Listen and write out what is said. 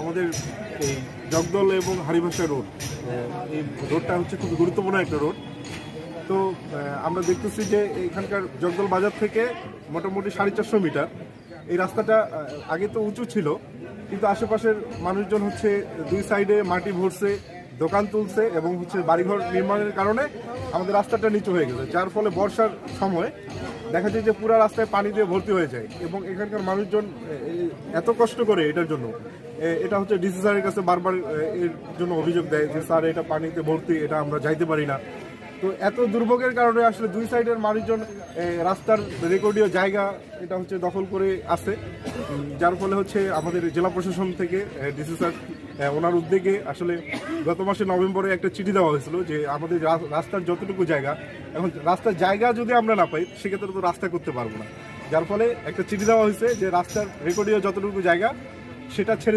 আমাদের এই জগদল এবং হারিভাষা রোড এই রোডটা হচ্ছে খুব গুরুত্বপূর্ণ একটা রোড। তো আমরা দেখতেছি যে এখানকার জগদল বাজার থেকে মোটামুটি সাড়ে চারশো মিটার। এই রাস্তাটা আগে তো উঁচু ছিল, কিন্তু আশেপাশের মানুষজন হচ্ছে দুই সাইডে মাটি ভরছে, দোকান তুলছে এবং হচ্ছে বাড়িঘর নির্মাণের কারণে আমাদের রাস্তাটা নিচু হয়ে গেছে, যার ফলে বর্ষার সময় দেখা যায় যে পুরো রাস্তায় পানি দিয়ে ভর্তি হয়ে যায় এবং এখানকার মানুষজন এত কষ্ট করে এটার জন্য এটা হচ্ছে ডিসি স্যারের কাছে বারবার এর জন্য অভিযোগ দেয় যে স্যার, এটা পানিতে ভর্তি, এটা আমরা যাইতে পারি না। তো এত দুর্ভোগের কারণে আসলে দুই সাইডের মানুষজন রাস্তার রেকর্ডীয় জায়গা এটা হচ্ছে দখল করে আছে। যার ফলে হচ্ছে আমাদের জেলা প্রশাসন থেকে ডিসি স্যার ওনার উদ্যোগে আসলে গত মাসে নভেম্বরে একটা চিঠি দেওয়া হয়েছিল যে আমাদের রাস্তার যতটুকু জায়গা, এখন রাস্তার জায়গা যদি আমরা না পাই, সেক্ষেত্রে তো রাস্তা করতে পারব না। যার ফলে একটা চিঠি দেওয়া হয়েছে যে রাস্তার রেকর্ডীয় যতটুকু জায়গা, সেটা ছেড়ে